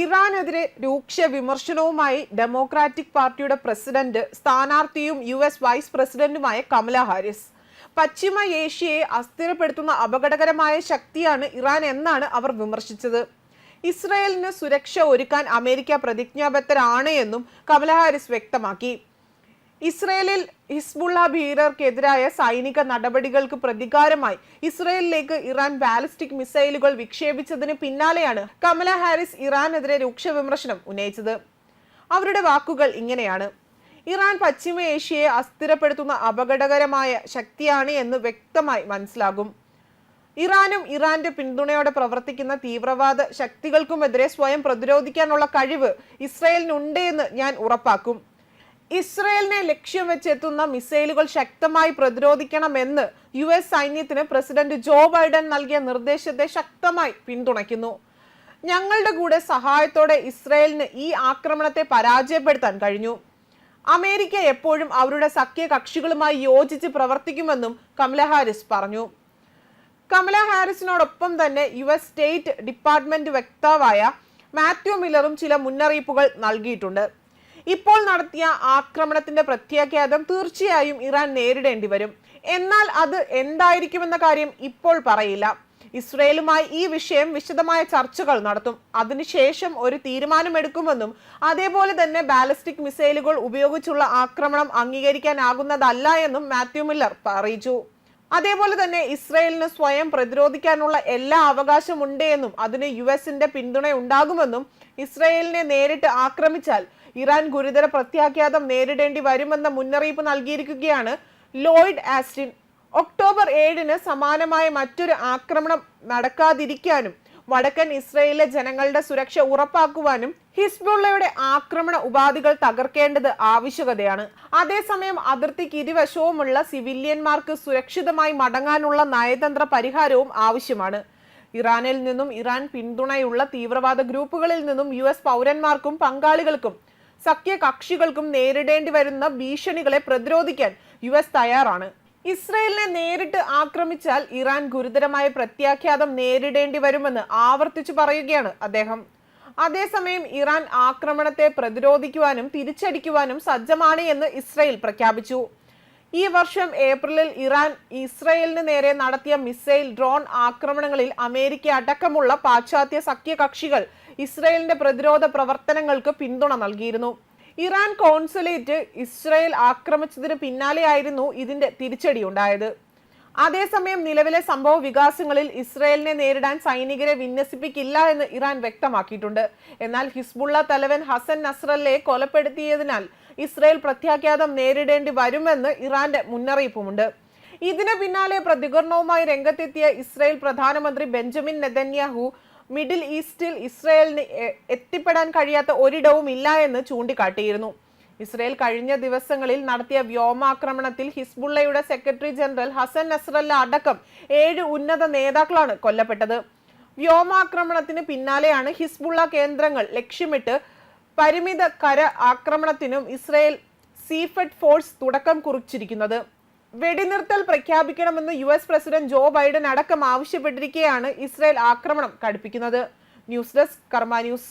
ഇറാനെതിരെ രൂക്ഷ വിമർശനവുമായി ഡെമോക്രാറ്റിക് പാർട്ടിയുടെ പ്രസിഡന്റ് സ്ഥാനാർത്ഥിയും യു എസ് വൈസ് പ്രസിഡന്റുമായ കമല ഹാരിസ്. പശ്ചിമ ഏഷ്യയെ അസ്ഥിരപ്പെടുത്തുന്ന അപകടകരമായ ശക്തിയാണ് ഇറാൻ എന്നാണ് അവർ വിമർശിച്ചത്. ഇസ്രയേലിന് സുരക്ഷ ഒരുക്കാൻ അമേരിക്ക പ്രതിജ്ഞാബദ്ധരാണ് എന്നും കമല ഹാരിസ് വ്യക്തമാക്കി. ഇസ്രയേലിൽ ഹിസ്ബുള്ള ഭീരർക്കെതിരായ സൈനിക നടപടികൾക്ക് പ്രതികാരമായി ഇസ്രയേലിലേക്ക് ഇറാൻ ബാലിസ്റ്റിക് മിസൈലുകൾ വിക്ഷേപിച്ചതിന് പിന്നാലെയാണ് കമല ഹാരിസ് ഇറാനെതിരെ രൂക്ഷ വിമർശനം ഉന്നയിച്ചത്. അവരുടെ വാക്കുകൾ ഇങ്ങനെയാണ്. ഇറാൻ പശ്ചിമ ഏഷ്യയെ അസ്ഥിരപ്പെടുത്തുന്ന അപകടകരമായ ശക്തിയാണ് എന്ന് വ്യക്തമായി മനസ്സിലാകും. ഇറാനും ഇറാന്റെ പിന്തുണയോടെ പ്രവർത്തിക്കുന്ന തീവ്രവാദ ശക്തികൾക്കുമെതിരെ സ്വയം പ്രതിരോധിക്കാനുള്ള കഴിവ് ഇസ്രയേലിനുണ്ട് എന്ന് ഞാൻ ഉറപ്പാക്കും. ഇസ്രയേലിനെ ലക്ഷ്യം വെച്ചെത്തുന്ന മിസൈലുകൾ ശക്തമായി പ്രതിരോധിക്കണമെന്ന് യു എസ് സൈന്യത്തിന് പ്രസിഡന്റ് ജോ ബൈഡൻ നൽകിയ നിർദ്ദേശത്തെ ശക്തമായി പിന്തുണയ്ക്കുന്നു. ഞങ്ങളുടെ കൂടെ സഹായത്തോടെ ഇസ്രയേലിന് ഈ ആക്രമണത്തെ പരാജയപ്പെടുത്താൻ കഴിഞ്ഞു. അമേരിക്ക എപ്പോഴും അവരുടെ സഖ്യ കക്ഷികളുമായി യോജിച്ച് പ്രവർത്തിക്കുമെന്നും കമല ഹാരിസ് പറഞ്ഞു. കമല ഹാരിസിനോടൊപ്പം തന്നെ യു എസ് സ്റ്റേറ്റ് ഡിപ്പാർട്ട്മെന്റ് വക്താവായ മാത്യു മില്ലറും ചില മുന്നറിയിപ്പുകൾ നൽകിയിട്ടുണ്ട്. ഇപ്പോൾ നടത്തിയ ആക്രമണത്തിന്റെ പ്രത്യാഘാതം തീർച്ചയായും ഇറാൻ നേരിടേണ്ടി വരും. എന്നാൽ അത് എന്തായിരിക്കുമെന്ന കാര്യം ഇപ്പോൾ പറയില്ല. ഇസ്രയേലുമായി ഈ വിഷയം വിശദമായ ചർച്ചകൾ നടത്തും. അതിനുശേഷം ഒരു തീരുമാനമെടുക്കുമെന്നും അതേപോലെ തന്നെ ബാലിസ്റ്റിക് മിസൈലുകൾ ഉപയോഗിച്ചുള്ള ആക്രമണം അംഗീകരിക്കാനാകുന്നതല്ല എന്നും മാത്യു മില്ലർ അറിയിച്ചു. അതേപോലെ തന്നെ ഇസ്രയേലിന് സ്വയം പ്രതിരോധിക്കാനുള്ള എല്ലാ അവകാശമുണ്ട് എന്നും അതിന് യു എസിന്റെ പിന്തുണ ഉണ്ടാകുമെന്നും ഇസ്രയേലിനെ നേരിട്ട് ആക്രമിച്ചാൽ ഇറാൻ ഗുരുതര പ്രത്യാഘാതം നേരിടേണ്ടി വരുമെന്ന മുന്നറിയിപ്പ് നൽകിയിരിക്കുകയാണ് ലോയിഡ് ആസ്റ്റിൻ. ഒക്ടോബർ ഏഴിന് സമാനമായ മറ്റൊരു ആക്രമണം നടക്കാതിരിക്കാനും വടക്കൻ ഇസ്രയേലിലെ ജനങ്ങളുടെ സുരക്ഷ ഉറപ്പാക്കുവാനും ഹിസ്ബുള്ളയുടെ ആക്രമണ ഉപാധികൾ തകർക്കേണ്ടത് ആവശ്യകതയാണ്. അതേസമയം അതിർത്തിക്ക് ഇരുവശവുമുള്ള സിവിലിയന്മാർക്ക് സുരക്ഷിതമായി മടങ്ങാനുള്ള നയതന്ത്ര പരിഹാരവും ആവശ്യമാണ്. ഇറാനിൽ നിന്നും ഇറാൻ പിന്തുണയുള്ള തീവ്രവാദ ഗ്രൂപ്പുകളിൽ നിന്നും യു എസ് പൗരന്മാർക്കും പങ്കാളികൾക്കും സഖ്യ കക്ഷികൾക്കും നേരിടേണ്ടി വരുന്ന ഭീഷണികളെ പ്രതിരോധിക്കാൻ യു എസ് തയ്യാറാണ്. ഇസ്രയേലിനെ നേരിട്ട് ആക്രമിച്ചാൽ ഇറാൻ ഗുരുതരമായ പ്രത്യാഘാതം നേരിടേണ്ടി വരുമെന്ന് ആവർത്തിച്ചു പറയുകയാണ് അദ്ദേഹം. അതേസമയം ഇറാൻ ആക്രമണത്തെ പ്രതിരോധിക്കുവാനും തിരിച്ചടിക്കുവാനും സജ്ജമാണ് എന്ന് ഇസ്രയേൽ പ്രഖ്യാപിച്ചു. ഈ വർഷം ഏപ്രിലിൽ ഇറാൻ ഇസ്രയേലിന് നേരെ നടത്തിയ മിസൈൽ ഡ്രോൺ ആക്രമണങ്ങളിൽ അമേരിക്ക അടക്കമുള്ള പാശ്ചാത്യ സഖ്യകക്ഷികൾ ഇസ്രയേലിന്റെ പ്രതിരോധ പ്രവർത്തനങ്ങൾക്ക് പിന്തുണ നൽകിയിരുന്നു. ഇറാൻ കോൺസുലേറ്റ് ഇസ്രയേൽ ആക്രമിച്ചതിന് പിന്നാലെയായിരുന്നു ഇതിന്റെ തിരിച്ചടി ഉണ്ടായത്. അതേസമയം നിലവിലെ സംഭവ വികാസങ്ങളിൽ ഇസ്രയേലിനെ നേരിടാൻ സൈനികരെ വിന്യസിപ്പിക്കില്ല എന്ന് ഇറാൻ വ്യക്തമാക്കിയിട്ടുണ്ട്. എന്നാൽ ഹിസ്ബുള്ള തലവൻ ഹസൻ നസ്രല്ലയെ കൊലപ്പെടുത്തിയതിനാൽ ഇസ്രയേൽ പ്രത്യാഘാതം നേരിടേണ്ടി വരുമെന്ന് ഇറാന്റെ മുന്നറിയിപ്പുമുണ്ട്. ഇതിന് പിന്നാലെ പ്രതികരണവുമായി രംഗത്തെത്തിയ ഇസ്രയേൽ പ്രധാനമന്ത്രി ബെഞ്ചമിൻ നെതന്യാഹു മിഡിൽ ഈസ്റ്റിൽ ഇസ്രയേലിന് എത്തിപ്പെടാൻ കഴിയാത്ത ഒരിടവും ഇല്ല എന്ന് ചൂണ്ടിക്കാട്ടിയിരുന്നു. ഇസ്രയേൽ കഴിഞ്ഞ ദിവസങ്ങളിൽ നടത്തിയ വ്യോമാക്രമണത്തിൽ ഹിസ്ബുള്ളയുടെ സെക്രട്ടറി ജനറൽ ഹസൻ നസ്രല്ല അടക്കം ഏഴ് ഉന്നത നേതാക്കളാണ് കൊല്ലപ്പെട്ടത്. വ്യോമാക്രമണത്തിന് പിന്നാലെയാണ് ഹിസ്ബുള്ള കേന്ദ്രങ്ങൾ ലക്ഷ്യമിട്ട് പരിമിത കര ആക്രമണത്തിനും ഇസ്രയേൽ സീഫഡ് ഫോഴ്സ് തുടക്കം കുറിച്ചിരിക്കുന്നത്. വെടിനിർത്തൽ പ്രഖ്യാപിക്കണമെന്ന് U S president Joe Biden അടക്കം ആവശ്യപ്പെട്ടിരിക്കെയാണ് ഇസ്രായേൽ ആക്രമണം കടുപ്പിക്കുന്നത്. News desk Karma news.